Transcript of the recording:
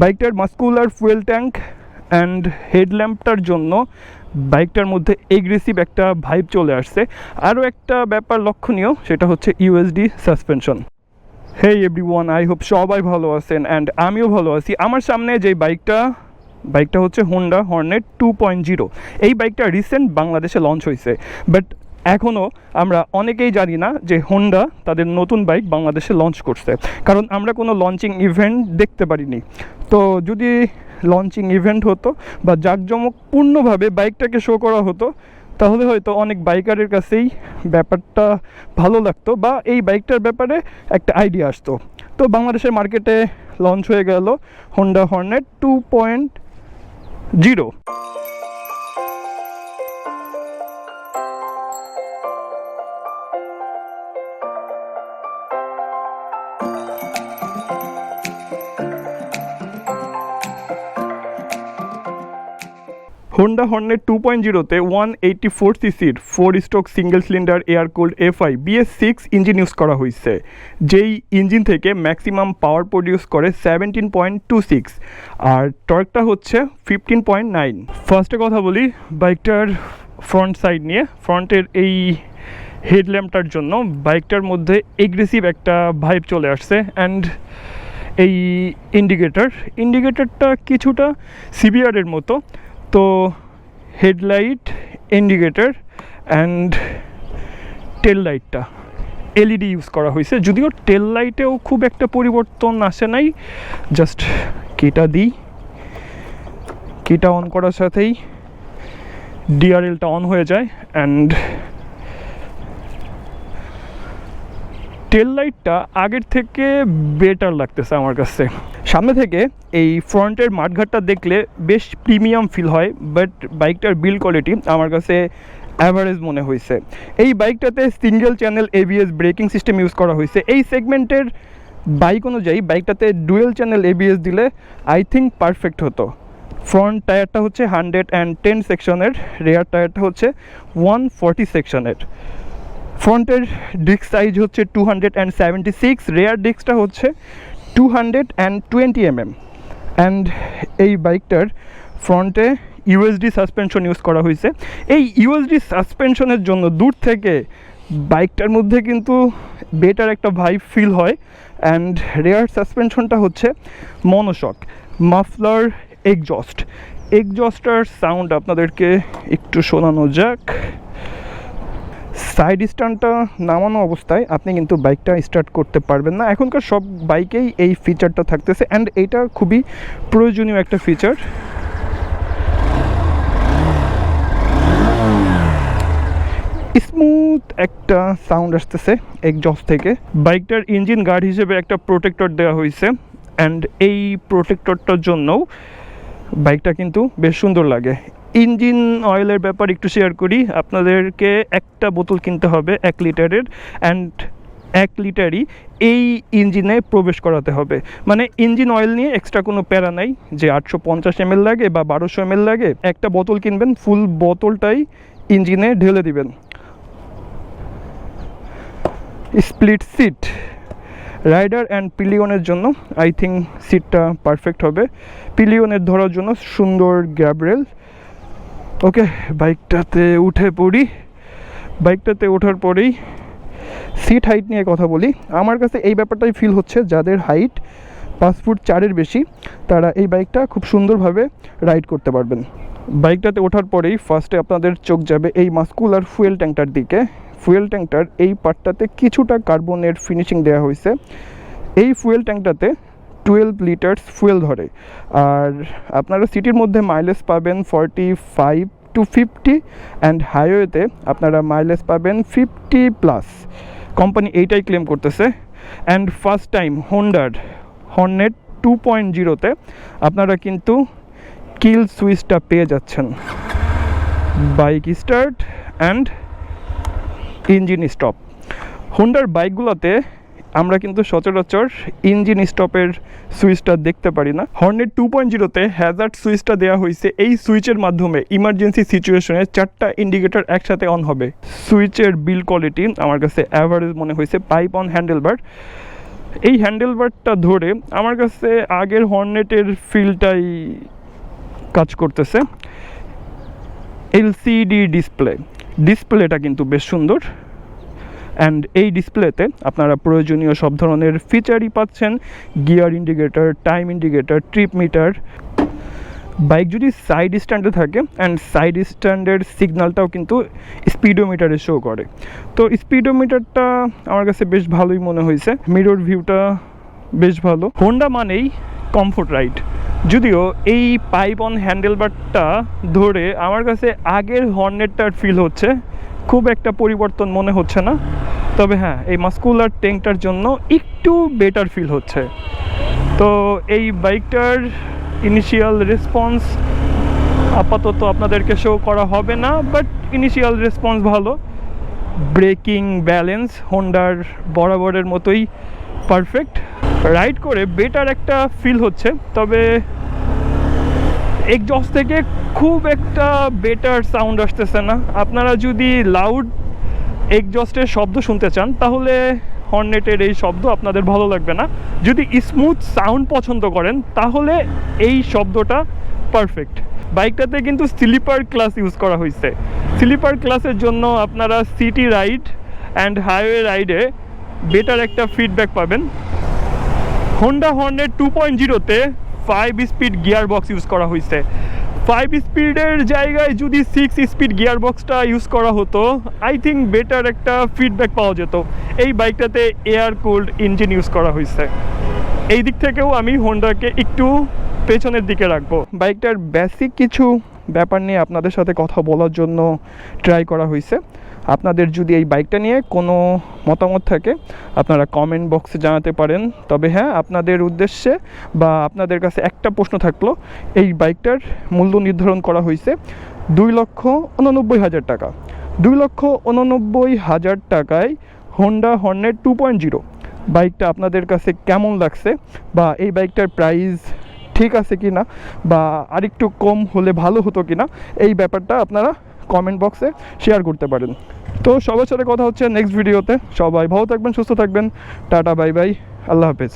বাইকটার muscular fuel tank and হেডল্যাম্পটার জন্য বাইকটার মধ্যে এগ্রেসিভ একটা ভাইব চলে আসছে। আরও একটা ব্যাপার লক্ষণীয়, সেটা হচ্ছে USD suspension. Hey everyone, I hope সবাই ভালো আছেন অ্যান্ড আমিও ভালো আছি। আমার সামনে যে বাইকটা বাইকটা হচ্ছে Honda Hornet two point zero এই বাইকটা রিসেন্ট বাংলাদেশে লঞ্চ হয়েছে। বাট এখনও আমরা অনেকেই জানি না যে হোন্ডা তাদের নতুন বাইক বাংলাদেশে লঞ্চ করছে। কারণ আমরা কোনো লঞ্চিং ইভেন্ট দেখতে পারিনি। তো যদি লঞ্চিং ইভেন্ট হতো বা জাঁকজমকপূর্ণভাবে বাইকটাকে শো করা হতো, তাহলে হয়তো অনেক বাইকারের কাছেই ব্যাপারটা ভালো লাগতো বা এই বাইকটার ব্যাপারে একটা আইডিয়া আসতো। তো বাংলাদেশের মার্কেটে লঞ্চ হয়ে গেল Honda Hornet two point zero Honda Hornet two point জিরোতে ওয়ান এইটটি ফোর সিসির four stroke single cylinder air cooled FI BS six engine use করা হয়েছে যেই ইঞ্জিন থেকে ম্যাক্সিমাম পাওয়ার প্রডিউস করে সেভেন্টিন পয়েন্ট টু সিক্স আর টর্কটা হচ্ছে ফিফটিন পয়েন্ট নাইন ফার্স্টে কথা বলি বাইকটার ফ্রন্ট সাইড নিয়ে। ফ্রন্টের এই হেডল্যাম্পটার জন্য বাইকটার মধ্যে এগ্রেসিভ একটা ভাইব চলে আসছে অ্যান্ড এই ইন্ডিকেটর ইন্ডিকেটরটা কিছুটা সিবিআরের মতো। তো হেডলাইট, ইন্ডিকেটার অ্যান্ড টেল লাইটটা, এলইডি ইউজ করা হয়েছে। যদিও টেল লাইটেও খুব একটা পরিবর্তন আসে নাই। জাস্ট কেটা দিই। কেটা অন করার সাথেই ডিআরএলটা অন হয়ে যায় অ্যান্ড টেল লাইটটা আগের থেকে বেটার লাগতেছে আমার কাছে। সামনে থেকে এই ফ্রন্টের মাঠঘাটটা দেখলে বেশ প্রিমিয়াম ফিল হয়, বাট বাইকটার বিল্ড কোয়ালিটি আমার কাছে অ্যাভারেজ মনে হয়েছে। এই বাইকটাতে single channel ABS braking system use করা হয়েছে। এই সেগমেন্টের বাইক অনুযায়ী বাইকটাতে ডুয়েল চ্যানেল এবিএস দিলে আই থিঙ্ক পারফেক্ট হতো। ফ্রন্ট টায়ারটা হচ্ছে হান্ড্রেড অ্যান্ড টেন সেকশনের রেয়ার টায়ারটা হচ্ছে ওয়ান ফর্টি সেকশনের ফ্রন্টের ডিস্ক সাইজ হচ্ছে two hundred and seventy six rear ডিস্কটা হচ্ছে two hundred and twenty mm and এই বাইকটার ফ্রন্টে ইউএসডি সাসপেনশন ইউজ করা হয়েছে। এই ইউএসডি সাসপেনশনের জন্য দূর থেকে বাইকটার মধ্যে কিন্তু বেটার একটা ভাইব ফিল হয়। অ্যান্ড রেয়ার সাসপেনশনটা হচ্ছে মনোশক মাফলার এগজস্ট এগজস্টার সাউন্ড আপনাদেরকে একটু শোনানো যাক। সাইড স্ট্যান্ডটা নামানো অবস্থায় আপনি কিন্তু বাইকটা স্টার্ট করতে পারবেন না। এখনকার সব বাইকেই এই ফিচারটা থাকতেছে অ্যান্ড এইটা খুবই প্রয়োজনীয় একটা ফিচার স্মুথ একটা সাউন্ড আসতেছে একজস্ট থেকে। বাইকটার ইঞ্জিন গার্ড হিসেবে একটা প্রোটেক্টর দেওয়া হয়েছে অ্যান্ড এই প্রোটেক্টরটার জন্যও বাইকটা কিন্তু বেশ সুন্দর লাগে। ইঞ্জিন অয়েলের ব্যাপার একটু শেয়ার করি। আপনাদেরকে একটা বোতল কিনতে হবে, এক লিটারের অ্যান্ড এক লিটারই এই ইঞ্জিনে প্রবেশ করাতে হবে। মানে ইঞ্জিন অয়েল নিয়ে এক্সট্রা কোনো প্যারা নাই, যে আটশো পঞ্চাশ এমএল লাগে বা বারোশো এমএল লাগে, একটা বোতল কিনবেন ফুল বোতলটাই ইঞ্জিনে ঢেলে দিবেন। স্প্লিট সিট রাইডার অ্যান্ড পিলিয়নের জন্য আই থিঙ্ক সিটটা পারফেক্ট হবে। পিলিয়নের ধরার জন্য সুন্দর গ্যাবরেল ওকে, বাইকটাতে উঠে পড়ি। বাইকটাতে ওঠার পরেই সিট হাইট নিয়ে কথা বলি। আমার কাছে এই ব্যাপারটাই ফিল হচ্ছে, যাদের হাইট পাঁচ ফুট চারের বেশি, তারা এই বাইকটা খুব সুন্দরভাবে রাইড করতে পারবেন। বাইকটাতে ওঠার পরেই ফার্স্টে আপনাদের চোখ যাবে এই মাস্কুলার ফুয়েল ট্যাঙ্কটার দিকে। ফুয়েল ট্যাঙ্কটার এই পার্টটাতে কিছুটা কার্বনের ফিনিশিং দেওয়া হয়েছে। এই ফুয়েল ট্যাঙ্কটাতে টুয়েলভ লিটার্স ফুয়েল ধরে। আর আপনারা সিটির মধ্যে মাইলেজ পাবেন forty five to fifty and হাইওয়েতে আপনারা মাইলেজ পাবেন ফিফটি প্লাস কোম্পানি এইটাই ক্লেম করতেছে। অ্যান্ড ফার্স্ট টাইম হোন্ডার হর্নেট টু পয়েন্ট জিরোতে আপনারা কিন্তু কিল সুইচটা পেয়ে যাচ্ছেন। Bike start and engine stop হোন্ডার বাইকগুলোতে আমরা কিন্তু সচরাচর ইঞ্জিন স্টপের সুইচটা দেখতে পারি না। হর্নেট টু পয়েন্ট জিরোতে হ্যাজার্ড সুইচটা দেওয়া হয়েছে। এই সুইচের মাধ্যমে ইমার্জেন্সি সিচুয়েশনে চারটা ইন্ডিকেটর একসাথে অন হবে। সুইচের বিল কোয়ালিটি আমার কাছে অ্যাভারেজ মনে হয়েছে পাইপ অন হ্যান্ডেলবার এই হ্যান্ডেলবারটা ধরে আমার কাছে আগের হর্নেটের ফিলটাই কাজ করতেছে। এলসিডি ডিসপ্লে ডিসপ্লেটা কিন্তু বেশ সুন্দর। অ্যান্ড এই ডিসপ্লেতে আপনারা প্রয়োজনীয় সব ধরনের ফিচারই পাচ্ছেন। Gear indicator time indicator trip meter bike যদি সাইড স্ট্যান্ডে থাকে অ্যান্ড সাইড স্ট্যান্ডের সিগন্যালটাও কিন্তু স্পিডোমিটারে শো করে। তো স্পিডোমিটারটা আমার কাছে বেশ ভালোই মনে হয়েছে। মিরর ভিউটা বেশ ভালো। হোন্ডা মানেই কমফোর্ট রাইড যদিও এই পাইপ অন হ্যান্ডেলবারটা ধরে আমার কাছে আগের হর্নেটটার ফিল হচ্ছে। খুব একটা পরিবর্তন মনে হচ্ছে না। তবে হ্যাঁ এই মাস্কুলার ট্যাঙ্কটার জন্য একটু বেটার ফিল হচ্ছে। তো এই বাইকটার ইনিশিয়াল রেসপন্স আপাতত আপনাদেরকে শো করা হবে না বাট ইনিশিয়াল রেসপন্স ভালো। ব্রেকিং ব্যালেন্স হোন্ডার বরাবরের মতোই পারফেক্ট রাইড করে বেটার একটা ফিল হচ্ছে, তবে এক্সজস্ট থেকে খুব একটা বেটার সাউন্ড আসতেছে না। আপনারা যদি লাউড এক্সজস্টের শব্দ শুনতে চান, তাহলে হর্নেটের এই শব্দ আপনাদের ভালো লাগবে না। যদি স্মুথ সাউন্ড পছন্দ করেন, তাহলে এই শব্দটা পারফেক্ট বাইকটাতে কিন্তু স্লিপার ক্লাস ইউজ করা হয়েছে। স্লিপার ক্লাসের জন্য আপনারা সিটি রাইড অ্যান্ড হাইওয়ে রাইডে বেটার একটা ফিডব্যাক পাবেন। হোন্ডা হর্নেট টু পয়েন্ট জিরোতে five speed gear box use করা হয়েছে। ফাইভ স্পিডের জায়গায় যদি সিক্স স্পিড গিয়ার বক্সটা ইউজ করা হতো আই থিঙ্ক বেটার একটা ফিডব্যাক পাওয়া যেত। এই বাইকটাতে এয়ার কোল্ড ইঞ্জিন ইউজ করা হয়েছে। এই দিক থেকেও আমি হোন্ডাকে একটু পেছনের দিকে রাখব। বাইকটার বেসিক কিছু ব্যাপার নিয়ে আপনাদের সাথে কথা বলার জন্য ট্রাই করা হয়েছে। আপনাদের যদি এই বাইকটা নিয়ে কোনো মতামত থাকে, আপনারা কমেন্ট বক্সে জানাতে পারেন। তবে হ্যাঁ আপনাদের উদ্দেশ্যে বা আপনাদের কাছে একটা প্রশ্ন থাকল, এই বাইকটার মূল্য নির্ধারণ করা হয়েছে দুই লক্ষ উননব্বই হাজার টাকা। দুই লক্ষ উননব্বই হাজার টাকায় Honda Hornet two point zero বাইকটা আপনাদের কাছে কেমন লাগছে বা এই বাইকটার প্রাইস ঠিক আছে কি না বা আরেকটু কম হলে ভালো হতো কি না এই ব্যাপারটা আপনারা কমেন্ট বক্সে শেয়ার করতে পারেন। তো সবার সাথে কথা হচ্ছে নেক্সট ভিডিওতে সবাই ভালো থাকবেন, সুস্থ থাকবেন। টাটা বাই বাই আল্লাহ হাফেজ।